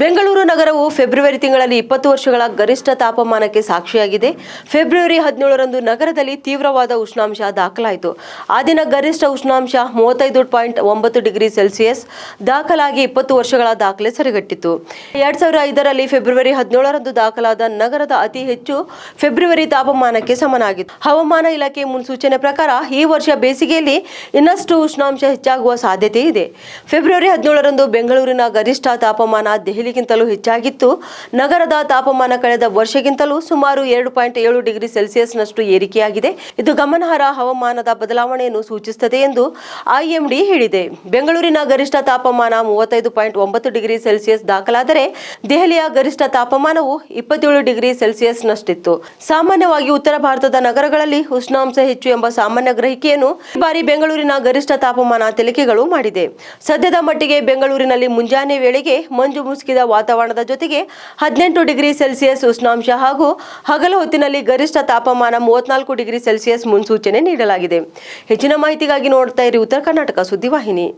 ಬೆಂಗಳೂರು ನಗರವು ಫೆಬ್ರವರಿ ತಿಂಗಳಲ್ಲಿ ಇಪ್ಪತ್ತು ವರ್ಷಗಳ ಗರಿಷ್ಠ ತಾಪಮಾನಕ್ಕೆ ಸಾಕ್ಷಿಯಾಗಿದೆ. ಫೆಬ್ರವರಿ ಹದಿನೇಳರಂದು ನಗರದಲ್ಲಿ ತೀವ್ರವಾದ ಉಷ್ಣಾಂಶ ದಾಖಲಾಯಿತು. ಆ ದಿನ ಗರಿಷ್ಠ ಉಷ್ಣಾಂಶ ಮೂವತ್ತೈದು ಪಾಯಿಂಟ್ ಒಂಬತ್ತು ಡಿಗ್ರಿ ಸೆಲ್ಸಿಯಸ್, ದಾಖಲಾಗಿ ಇಪ್ಪತ್ತು ವರ್ಷಗಳ ದಾಖಲೆ ಸರಿಗಟ್ಟಿತು ಎರಡ್ ಸಾವಿರ ಐದರಲ್ಲಿ ಫೆಬ್ರವರಿ ಹದಿನೇಳರಂದು ದಾಖಲಾದ ನಗರದ ಅತಿ ಹೆಚ್ಚು ಫೆಬ್ರವರಿ ತಾಪಮಾನಕ್ಕೆ ಸಮನಾಗಿತ್ತು. ಹವಾಮಾನ ಇಲಾಖೆ ಮುನ್ಸೂಚನೆ ಪ್ರಕಾರ ಈ ವರ್ಷ ಬೇಸಿಗೆಯಲ್ಲಿ ಇನ್ನಷ್ಟು ಉಷ್ಣಾಂಶ ಹೆಚ್ಚಾಗುವ ಸಾಧ್ಯತೆ ಇದೆ. ಫೆಬ್ರವರಿ ಹದಿನೇಳರಂದು ಬೆಂಗಳೂರಿನ ಗರಿಷ್ಠ ತಾಪಮಾನ ದೆಹಲಿಗಿಂತಲೂ ಹೆಚ್ಚಾಗಿತ್ತು. ನಗರದ ತಾಪಮಾನ ಕಳೆದ ವರ್ಷಗಿಂತಲೂ ಸುಮಾರು ಎರಡು ಪಾಯಿಂಟ್ ಏಳು ಡಿಗ್ರಿ ಸೆಲ್ಸಿಯಸ್ನಷ್ಟು ಏರಿಕೆಯಾಗಿದೆ. ಇದು ಗಮನಾರ್ಹ ಹವಾಮಾನದ ಬದಲಾವಣೆಯನ್ನು ಸೂಚಿಸುತ್ತದೆ ಎಂದು ಐಎಂಡಿ ಹೇಳಿದೆ. ಬೆಂಗಳೂರಿನ ಗರಿಷ್ಠ ತಾಪಮಾನ ಮೂವತ್ತೈದು ಪಾಯಿಂಟ್ ಒಂಬತ್ತು ಡಿಗ್ರಿ ಸೆಲ್ಸಿಯಸ್ ದಾಖಲಾದರೆ ದೆಹಲಿಯ ಗರಿಷ್ಠ ತಾಪಮಾನವು ಇಪ್ಪತ್ತೇಳು ಡಿಗ್ರಿ ಸೆಲ್ಸಿಯಸ್ನಷ್ಟಿತ್ತು. ಸಾಮಾನ್ಯವಾಗಿ ಉತ್ತರ ಭಾರತದ ನಗರಗಳಲ್ಲಿ ಉಷ್ಣಾಂಶ ಹೆಚ್ಚು ಎಂಬ ಸಾಮಾನ್ಯ ಗ್ರಹಿಕೆಯನ್ನು ಈ ಬಾರಿ ಬೆಂಗಳೂರಿನ ಗರಿಷ್ಠ ತಾಪಮಾನ ತಿಳಿಕೆಗಳು ಮಾಡಿದೆ. ಸದ್ಯದ ಮಟ್ಟಿಗೆ ಬೆಂಗಳೂರಿನಲ್ಲಿ ಮುಂಜಾನೆ ವೇಳೆಗೆ ಮಂಜು ಮುಸುಕಿದ ವಾತಾವರಣದ ಜೊತೆಗೆ ಹದಿನೆಂಟು ಡಿಗ್ರಿ ಸೆಲ್ಸಿಯಸ್ ಉಷ್ಣಾಂಶ ಹಾಗೂ ಹಗಲು ಹೊತ್ತಿನಲ್ಲಿ ಗರಿಷ್ಠ ತಾಪಮಾನ ಮೂವತ್ನಾಲ್ಕು ಡಿಗ್ರಿ ಸೆಲ್ಸಿಯಸ್ ಮುನ್ಸೂಚನೆ ನೀಡಲಾಗಿದೆ. ಹೆಚ್ಚಿನ ಮಾಹಿತಿಗಾಗಿ ನೋಡ್ತಾ ಇರಿ ಉತ್ತರ ಕರ್ನಾಟಕ ಸುದ್ದಿವಾಹಿನಿ.